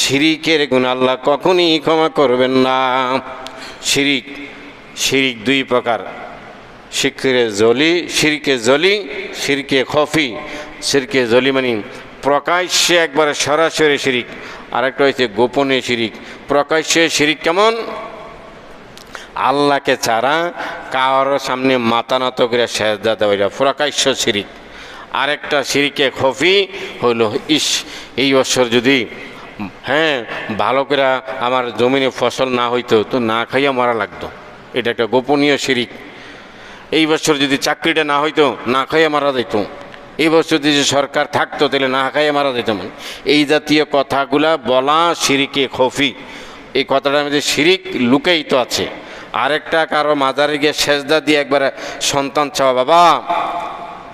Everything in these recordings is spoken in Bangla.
শিরিকের গুণ আল্লাহ কখনই ক্ষমা করবেন না। শিরিক শিরিক দুই প্রকার। শিখরে জলি শিরকে জলি শিরকে খফি। শিরকে জলি মানে প্রকাশ্যে একবারে সরাসরি শিরিক। আরেকটা হচ্ছে গোপনে শিরিক। প্রকাশ্যে শিরিক কেমন? আল্লাহকে ছাড়া কারোর সামনে মাথা নত করে সেজদা দেওয়া প্রকাশ্য শিরিক। আরেকটা শিরিকে খফি হইল ইস এই বছর যদি হ্যাঁ ভালো করে আমার জমিনে ফসল না হইতো তো না খাইয়া মারা লাগতো। এটা একটা গোপনীয় শিরিক। এই বছর যদি চাকরিটা না হইতো, না খাইয়া মারা যেত এই বছর যদি সরকার থাকতো, তাহলে না খাইয়া মারা যেত মানে। এই জাতীয় কথাগুলা বলা শিরিকে খফি। এই কথাটার মধ্যে শিরিক লুকেই তো আছে। আরেকটা কারও মাজারে গিয়ে সেজদা দিয়ে একবার সন্তান চাওয়া, বাবা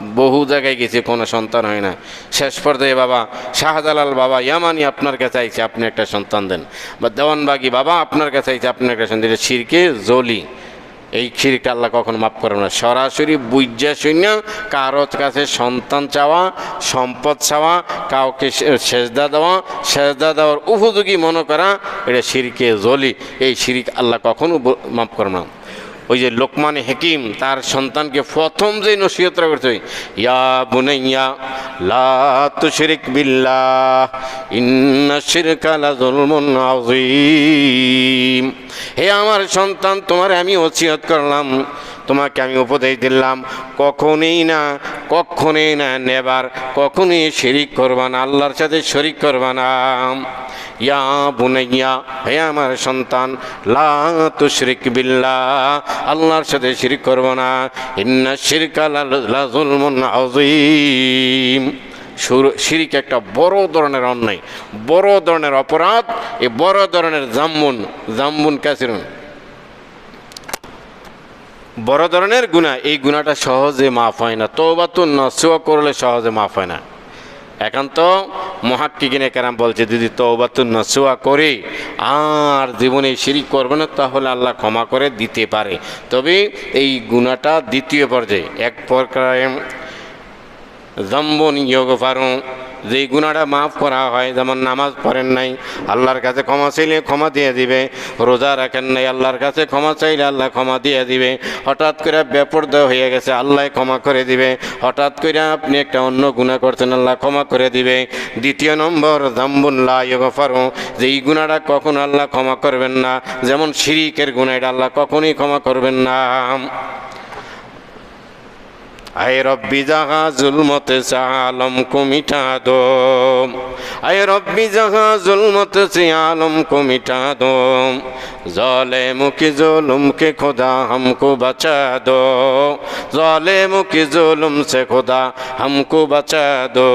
বহু জায়গায় গেছে, কোনো সন্তান হয় না। শেষ পর্যায়ে বাবা, শাহজালাল বাবা, ইয়ামানি আপনার কাছে আইছে, আপনি একটা সন্তান দেন। বা দেওয়ানবাগি বাবা আপনার কাছে আইছে, আপনি একটা সন্তান। শিরকে জলি। এই খিরকে আল্লাহ কখন মাফ করে না। সরাসরি বুঝা শূন্য কারও কাছে সন্তান চাওয়া, সম্পদ চাওয়া, কাউকে সেজদা দেওয়া, সেজদা দেওয়ার উপযোগী মনে করা, এটা শিরকে জলি। এই শিরিক আল্লাহ কখনো মাফ করে না। ওই যে লোকমান হেকিম, তার সন্তানকে প্রথম যে নসিহতটা করছে ইয়া বুনাইয়া, লা তুশরিক বিল্লাহ, ইন্না শিরকা লা যুলমুন আযীম। হে আমার সন্তান, তোমার আমি ওসিয়ত করলাম। তোমাকে আমি উপদেশ দিলাম, কখনই না কখনই না, নেবার, কখনই শিরিক করবা না, আল্লাহর সাথে শরিক করবা না। ইয়া বুনাইয়া, হে আমার সন্তান, লা তুশরিক বিল্লাহ, আল্লাহর সাথে শিরিক করব না। ইন্না শিরকা লা- যুলমুন আযীম। শিরিক একটা বড় ধরনের অন্যায়, বড় ধরনের অপরাধ, এই বড় ধরনের জাম্বুন জাম্বুন কাসিরুন। বড় ধরনের গুণা এই গুণাটা সহজে মাফ হয় না। তৌবা তো নসুয়া করলে সহজে মাফ হয় না। একান্ত মহাক্কিকিনে কেরাম বলছে, যদি তৌবাতুন নসুয়া করে, আর জীবনে শিরিক করবে না, তাহলে আল্লাহ ক্ষমা করে দিতে পারে। তবে এই গুণাটা দ্বিতীয় পর্যায়ে, এক প্রকার জম্বন ইয়োগ পারো যেই গুণাটা মাফ করা হয়, যেমন নামাজ পড়েন নাই, আল্লাহর কাছে ক্ষমা চাইলে ক্ষমা দিয়ে দিবে, রোজা রাখেন নাই, আল্লাহর কাছে ক্ষমা চাইলে আল্লাহ ক্ষমা দিয়ে দিবে, হঠাৎ করে বেপর্দা হয়ে গেছে, আল্লাহ ক্ষমা করে দিবে, হঠাৎ করে আপনি একটা অন্য গুণা করছেন, আল্লাহ ক্ষমা করে দিবে। দ্বিতীয় নম্বর জাম্বুল্লাহ যে এই গুণাটা কখন আল্লাহ ক্ষমা করবেন না, যেমন শিরিকের গুণা এটা আল্লাহ কখনই ক্ষমা করবেন না। আয় রব্বি জাহা জুলমতে সে আলম কো মিঠা দো আয় রব্বি জাহা জুলমতে সে আলম কো মিঠা দো জলে মুখি জুলুমকে খোদা হামকো বাঁচা দো। জলে মুখি জুলুম সে খোদা হামকো বাঁচা দো।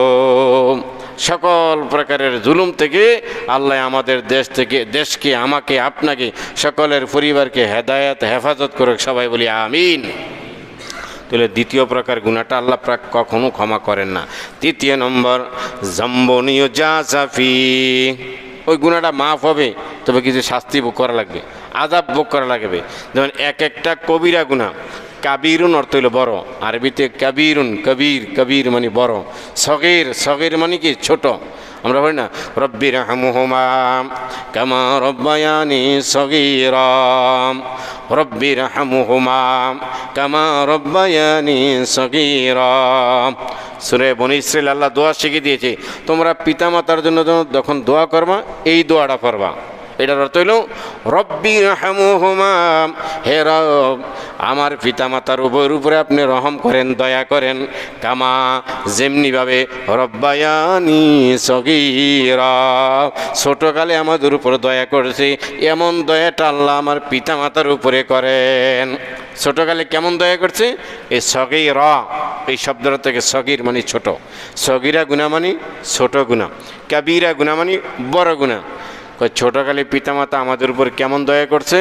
সকল প্রকারের জুলুম থেকে আল্লাহ আমাদের দেশ থেকে, দেশকে, আমাকে, আপনাকে, সকলের পরিবারকে হেদায়াত, হেফাজত করুক, সবাই বলি আমিন। তাহলে দ্বিতীয় প্রকার গুণাটা আল্লাহ প্রাক কখনো ক্ষমা করেন না। তৃতীয় নম্বর, জম্বনীয় যা সাফি ওই গুণাটা মাফ হবে, তবে কিছু শাস্তি ভোগ করা লাগবে আজাব ভোগ করা লাগবে। যেমন এক একটা কবিরা গুণা কাবিরুন অর্থ হইল বড়। আরবিতে কাবিরুন, কবির কবির মানে বড়। সগের সগের মানে কি? ছোট। আমরা বলি না রব্বির হামুহমা কামা রব্বায়ানি সগীরাম রব্বির হামুহমা কামা রব্বায়ানি সগীরাম সুরে বনি ইসরাইল আল্লাহ দোয়া শিখিয়ে দিয়েছে, তোমরা পিতামাতার জন্য যখন দোয়া করবা, এই দোয়াটা করবা। এটার অর্থ হইল, রব্বি রাহামুহুমা হে রব আমার পিতামাতার উভয়ের উপরে আপনি রহম করেন, দয়া করেন। কামা যেমনিভাবে রব্বায়ানি সগীরা। ছোটকালে আমাদের উপর দয়া করেছে, এমন দয়াটা আল্লাহ আমার পিতামাতার উপরে করেন। ছোটকালে কেমন দয়া করছে? এই সগেই র এই শব্দটা থেকে সগির মানে ছোট। সগিরা গুণা মানে ছোট গুণা, কাবিরা গুণা মানে বড় গুণা। ছোটকালে পিতামাতা আমাদের উপর কেমন দয়া করছে?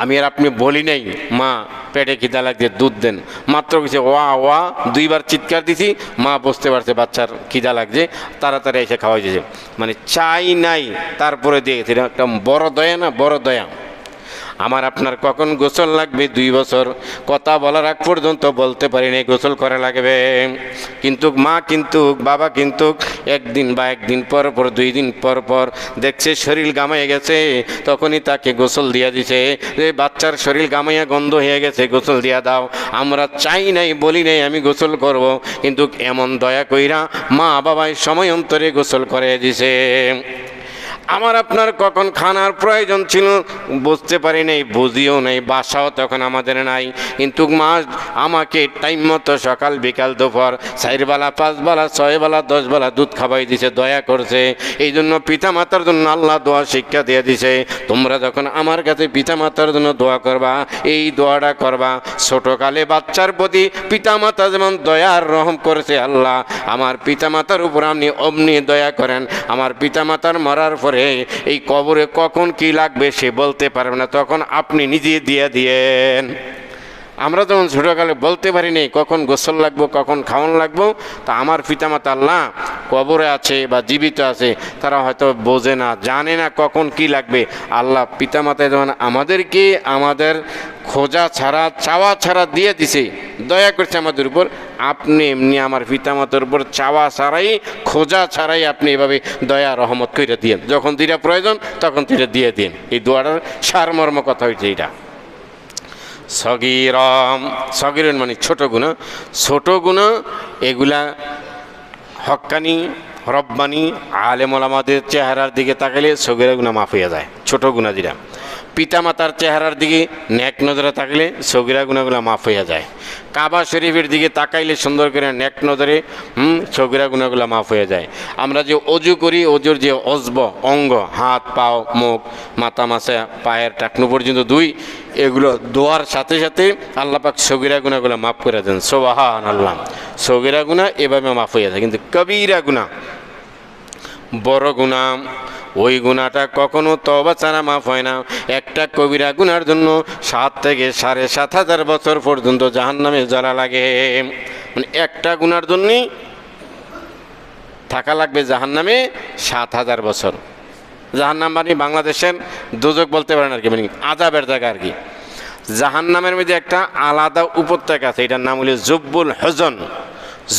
আমি আর আপনি বলি নাই, মা পেটে খিদা লাগছে, দুধ দেন। মাত্র কিছু ওয়া ওয়া, দুইবার চিৎকার দিছি, মা বুঝতে পারছে বাচ্চার খিদা লাগছে, তাড়াতাড়ি এসে খাওয়া যেছে মানে চাই নাই, তারপরে দিয়ে গেছে। একটা বড় দয়া না, বড় দয়া। আমার আপনার কখন গোসল লাগবে? দুই বছর। কথা বলার আগ পর্যন্ত বলতে পারি নাই গোসল করা লাগবে। কিন্তু মা কিন্তু, বাবা কিন্তু একদিন বা একদিন পর পর, দুই দিন পর পর দেখছে শরীর গামাইয়ে গেছে, তখনই তাকে গোসল দিয়া দিছে। যে বাচ্চার শরীর গামাইয়া গন্ধ হয়ে গেছে, গোসল দিয়া দাও। আমরা চাই নাই, বলি নাই, আমি গোসল করব। কিন্তু এমন দয়া কইরা মা বাবাই সময় অন্তরে গোসল করে দিছে। আমার আপনার কখন খানার প্রয়োজন ছিল বুঝতে পারি নাই, বুঝিও নেই, বাসাও তখন আমাদের নাই। কিন্তু মা আমাকে টাইম মতো সকাল, বিকাল, দুপুর, চারবেলা, পাঁচবেলা, ছয়বেলা, দশবেলা দুধ খাওয়াই দিছে, দয়া করছে। এই জন্য পিতা মাতার জন্য আল্লাহ দোয়া, শিক্ষা দিয়ে দিছে। তোমরা যখন আমার কাছে পিতা মাতার জন্য দোয়া করবা, এই দোয়াটা করবা। ছোটকালে বাচ্চার প্রতি পিতা মাতা যেমন দয়ার রহম করেছে আল্লাহ, আমার পিতা মাতার উপর আপনি অমনি দয়া করেন। আমার পিতা মাতার মরার পরে এই কবরে কখন কি লাগবে সে বলতে পারবে না, তখন আপনি নিজে দিয়ে দিয়েন। আমরা যেমন ছোটোকালে বলতে পারিনি কখন গোসল লাগবো, কখন খাওয়ান লাগবো, তা আমার পিতামাতা আল্লাহ কবরে আছে বা জীবিত আছে, তারা হয়তো বোঝে না, জানে না কখন কি লাগবে। আল্লাহ পিতামাতায় যেমন আমাদেরকে আমাদের খোঁজা ছাড়া, চাওয়া ছাড়া দিয়ে দিছে দয়া করছে আমাদের উপর। আপনি এমনি আমার পিতামাতার উপর চাওয়া ছাড়াই, খোঁজা ছাড়াই আপনি এভাবে দয়া, রহমত করে দিয়েন। যখন যেটা প্রয়োজন, তখন সেটা দিয়ে দিন। এই দোয়াটার সারমর্ম কথা হয়েছে এটা সগিরম সগিরন মানে ছোট গুণা। ছোট গুণা এগুলা হক্কানি রব্বানি, আলেমল আমাদের চেহারার দিকে তাকালে সগিরা গুণা মাফ হয়ে যায়। ছোট গুণা যেটা। পিতামাতার চেহারার দিকে ন্যাক নজরে থাকলে সগিরা গুণাগুলো মাফ হয়ে যায়। কাবা শরীফের দিকে তাকাইলে সুন্দর করে ন্যাক নজরে, হুম, সগিরা গুণাগুলো মাফ হয়ে যায়। আমরা যে অজু করি, অজুর যে অজব অঙ্গ, হাত, পাও, মুখ, মাথা মাসা পায়ের টাকনু পর্যন্ত দুই, এগুলো দোয়ার সাথে সাথে আল্লাপাক সগিরা গুণাগুলো মাফ করে দেন। সোবাহান আল্লাহ সগিরা গুণা এভাবে মাফ হয়ে যায়। কিন্তু কবিরা গুণা বড় গুণা। ওই গুণাটা কখনো তবা ছাড়া মাফ হয় না। একটা কবিরা গুনার জন্য সাত থেকে সাড়ে সাত হাজার বছর পর্যন্ত জাহান নামে জ্বালা লাগে। মানে একটা গুনার জন্যই থাকা লাগবে জাহান নামে সাত হাজার বছর। জাহান্নাম মানে বাংলাদেশের দুজক বলতে পারেন আর কি মানে আজাবের জায়গা আর কি। জাহান্নামের মধ্যে একটা আলাদা উপত্যকা আছে, এটার নাম হলো জব্বুল হজন।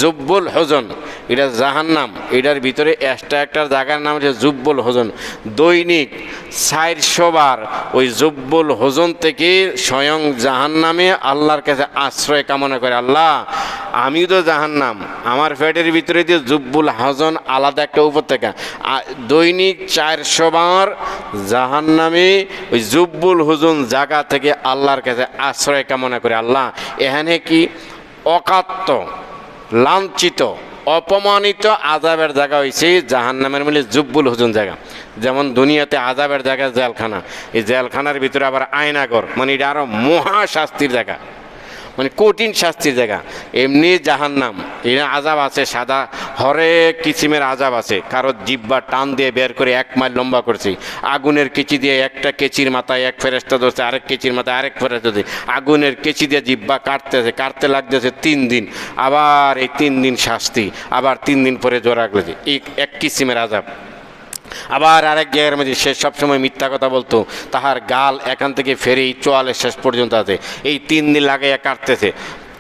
জব্বুল হজন। এটা জাহান্নাম। এটার ভিতরে একটা একটা জায়গার নাম হচ্ছে জুব্বুল হজন। দৈনিক বার ওই জব্বুল হজন থেকে স্বয়ং জাহান্নামে আল্লাহর কাছে আশ্রয় কামনা করে, আল্লাহ, আমিও তো জাহান্নাম। আমার ফ্যাটের ভিতরে দিয়ে জুব্বুল হজন আলাদা একটা উপত্যকা। দৈনিক চারশো বার জাহান্নামে ওই জুব্বুল হুজুন জায়গা থেকে আল্লাহর কাছে আশ্রয় কামনা করে, আল্লাহ, এখানে কি অকাত্য, লাঞ্ছিত অপমানিত আজাবের জায়গা হয়েছে জাহান নামের মিলে জুব্বুল হুজুন জায়গা। যেমন দুনিয়াতে আজাবের জায়গা জেলখানা। এই জেলখানার ভিতরে আবার আয়নাগর মানে এটা আরও মহাশাস্তির জায়গা। মানে কঠিন শাস্তির জায়গা। এমনি জাহান্নাম। এর আজাব আছে, সাদা হরেক কিসিমের আজাব আছে। কারও জিব্বা টান দিয়ে বের করে এক মাইল লম্বা করছি। আগুনের কেচি দিয়ে একটা কেচির মাথায় এক ফেরেস্তা ধরছে, আরেক কেচির মাথায় আরেক ফেরেস্তা ধরছে। আগুনের কেচি দিয়ে জিব্বা কাটতেছে, কাটতে লাগতেছে তিন দিন। আবার এই তিন দিন শাস্তি, আবার তিন দিন পরে গেছে এই এক কিসিমের আজাব আবার আরেক জায়গার মধ্যে সে সবসময় মিথ্যা কথা বলতো, তাহার গাল এখান থেকে ফেরেই চোয়ালের শেষ পর্যন্ত আছে। এই তিন দিন লাগাইয়া কাটতেছে।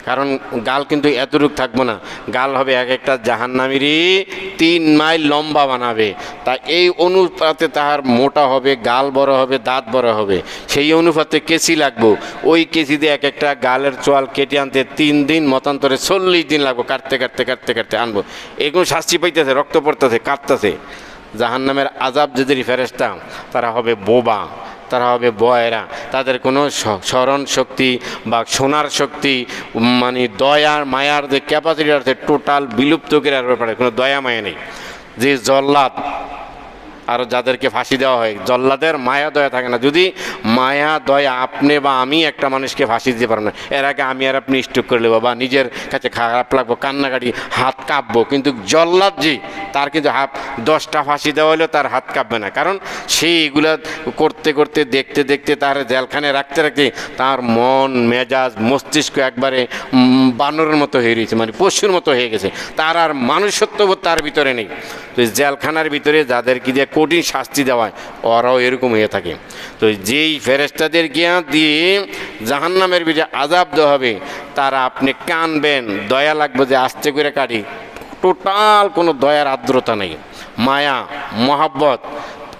কারণ গাল কিন্তু এতটুক থাকব না। গাল হবে এক একটা জাহান্নামিরই তিন মাইল লম্বা বানাবে। তা এই অনুপাতে তাহার মোটা হবে, গাল বড় হবে, দাঁত বড় হবে। সেই অনুপাতে কেসি লাগবো। ওই কেসি দিয়ে এক একটা গালের চোয়াল কেটে আনতে তিন দিন, মতান্তরে চল্লিশ দিন লাগবো। কাটতে কাটতে কাটতে কাটতে আনব। এগুলো শাস্তি পাইতেছে, রক্ত পড়তেছে কাটতেছে জাহান্নামের আজাব যদি ফেরেস্তা তারা হবে বোবা, তারা হবে বয়েরা। তাদের কোনো স্মরণ শক্তি বা শোনার শক্তি মানে দয়ার মায়ার যে ক্যাপাসিটি আছে টোটাল বিলুপ্ত করার ব্যাপারে কোনো দয়া, মায়া নেই। যে জল্লাদ আর যাদেরকে ফাঁসি দেওয়া হয়, জল্লাদের মায়া দয়া থাকে না। যদি মায়া দয়া আপনি বা আমি একটা মানুষকে ফাঁসি দিতে পারব না, এর আগে আমি আর আপনি স্টক করে নেব বা নিজের কাছে খারাপ লাগবো, কান্নাকাটি, হাত কাঁপবো, কিন্তু জল্লাদ জি, তার কিন্তু হাত, দশটা ফাঁসি দেওয়া হলেও তার হাত কাঁপবে না। কারণ সে এগুলো করতে করতে, দেখতে দেখতে তার জেলখানে রাখতে রাখতে তার মন, মেজাজ, মস্তিষ্ক একবারে বানরের মতো হয়ে রয়েছে মানে পশুর মতো হয়ে গেছে। তার আর মানুষত্ববোধ তার ভিতরে নেই। তো জেলখানার ভিতরে যাদের কি যে কঠিন শাস্তি দেওয়া হয় ওরাও এরকম হয়ে থাকে। তো যেই ফেরেস্তাদের জ্ঞান দিয়ে জাহান্নামের ভিতরে আজাব দেওয়া হবে, তারা আপনি কানবেন, দয়া লাগবে যে আস্তে করে কাটি। টোটাল কোনো দয়ার আর্দ্রতা নেই। মায়া, মহাব্বত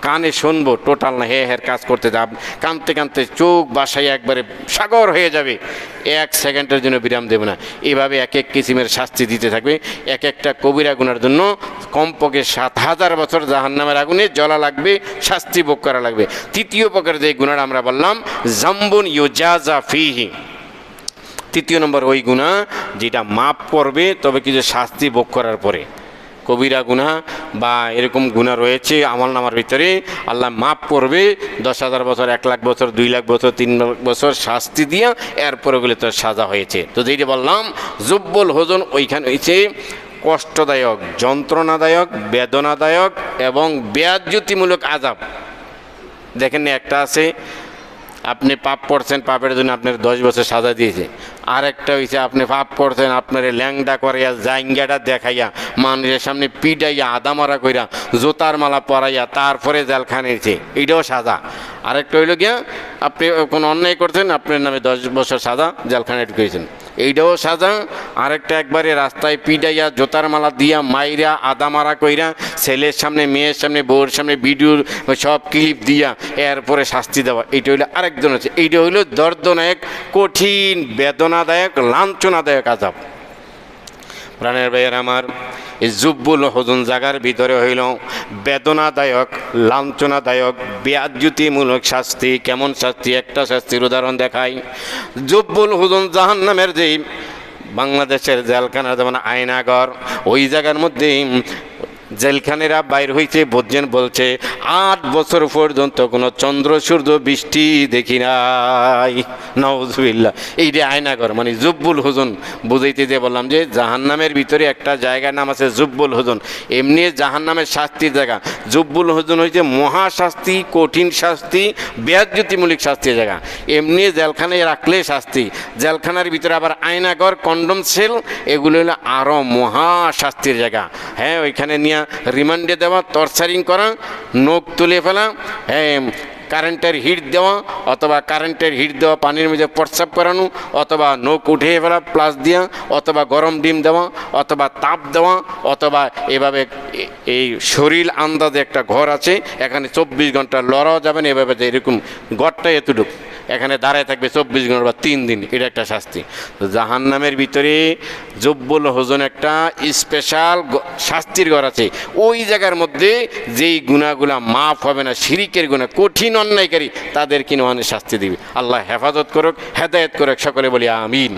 কানে শুনব, টোটাল না হে হের কাজ করতে যাব। কানতে কানতে চোখ বাসায় একবারে সাগর হয়ে যাবে। এক সেকেন্ডের জন্য বিরাম দেবে না। এভাবে এক এক কিসিমের শাস্তি দিতে থাকবে। এক একটা কবিরা গুনার জন্য কমপক্ষে সাত হাজার বছর জাহান্নামের আগুনে জ্বলা লাগবে, শাস্তি ভোগ করা লাগবে। তৃতীয় প্রকার যে গুণার আমরা বললাম, জাম্বুন ইউজাজা ফিহি। তৃতীয় নম্বর ওই গুণা, যেটা মাপ করবে, তবে কিছু শাস্তি ভোগ করার পরে। কবিরা গুণা বা এরকম গুণা রয়েছে আমল নামার ভিতরে, আল্লাহ মাপ করবে, দশ হাজার বছর, এক লাখ বছর, দুই লাখ বছর, তিন লাখ বছর শাস্তি দিয়া এরপরে গুলো তো সাজা হয়েছে। তো যেটা বললাম, জব্বল হোজন ওইখানে হয়েছে কষ্টদায়ক, যন্ত্রণাদায়ক, বেদনাদায়ক এবং ব্যাজ্যুতিমূলক আজাব দেখেন একটা আছে আপনি পাপ করছেন, পাপের জন্য আপনার দশ বছর সাজা দিয়েছে। আরেকটা হয়েছে আপনি পাপ করছেন, আপনার ল্যাংডা করাইয়া জাইঙ্গাটা দেখাইয়া, মানুষের সামনে পিটাইয়া, আদামারা কইরা, জোতার মালা পরাইয়া, তারপরে জেলখানেছে এটাও সাজা। আরেকটা হইল গিয়া, আপনি কোনো অন্যায় করছেন, আপনার নামে দশ বছর সাজা জেলখানে ঢুকেছেন এইটাও সাজা, আরেকটা একবারে রাস্তায় পিটাইয়া জোতার মালা দিয়া মাইরা, আদা মারা কইরা, ছেলের সামনে, মেয়ের সামনে বউর সামনে ভিডিওর সব ক্লিপ দিয়া এরপরে শাস্তি দেওয়া। এইটা হইল আরেকজন আছে এইটা হইল দর্দনায়ক, কঠিন, বেদনাদায়ক, লাঞ্ছনাদায়ক আজাব প্রাণের ভাইয়ের আমার। এই জুব্বুল হজুন জাগার ভিতরে হইল বেদনাদায়ক, লাঞ্ছনাদায়ক ব্যাজ্যুতিমূলক শাস্তি। কেমন শাস্তি? একটা শাস্তির উদাহরণ দেখাই। জুব্বুল হুজুন জাহান নামের যেই বাংলাদেশের জেলখানা যেমন আয়নাগর, ওই জায়গার মধ্যে জেলখানেরা বাইর হইতে বোঝেন বলছে, আট বছর পর্যন্ত কোনো চন্দ্র, সূর্য, বৃষ্টি দেখি নাই। এই যে আয়নাগর মানে জুব্বুল হুজুন, বুঝাইতে যে বললাম যে, জাহান্নামের ভিতরে একটা জায়গার নাম আছে জুব্বুল হুজুন। এমনি জাহান্নামের শাস্তির জায়গা। জুব্বুল হুজুন হয়েছে মহাশাস্তি, কঠিন শাস্তি বেয়াজ্যোতিমূলক শাস্তির জায়গা। এমনি জেলখানায় রাখলে শাস্তি। জেলখানার ভিতরে আবার আয়নাগর, কন্ডম সেল, এগুলো হলো আরও মহা শাস্তির জায়গা। হ্যাঁ ওইখানে নিয়ে রিমান্ডে দেওয়া টর্চারিং করা, নখ তুলে ফেলা কারেন্টের হিট দেওয়া, অথবা কারেন্টের হিট দেওয়া, পানির মধ্যে প্রস্রাব করানো, অথবা নখ উঠিয়ে ফেলা প্লাস দেওয়া, অথবা গরম ডিম দেওয়া, অথবা তাপ দেওয়া, অথবা এভাবে এই শরীর আন্দাজে একটা ঘর আছে, এখানে চব্বিশ ঘণ্টা লড়াও যাবেন এভাবে যে এরকম ঘরটা এতটুকু। এখানে দাঁড়ায় থাকবে চব্বিশ ঘণ্টা বা তিন দিন, এটা একটা শাস্তি। তো জাহান নামের ভিতরে জব্বুল হোজন একটা স্পেশাল শাস্তির ঘর আছে। ওই জায়গার মধ্যে যেই গুণাগুলা মাফ হবে না, শিরিকের গুণা কঠিন অন্যায়কারী, তাদের কিনে শাস্তি দিবে। আল্লাহ হেফাজত করুক, হেদায়ত করুক, সকলে বলি আমিন।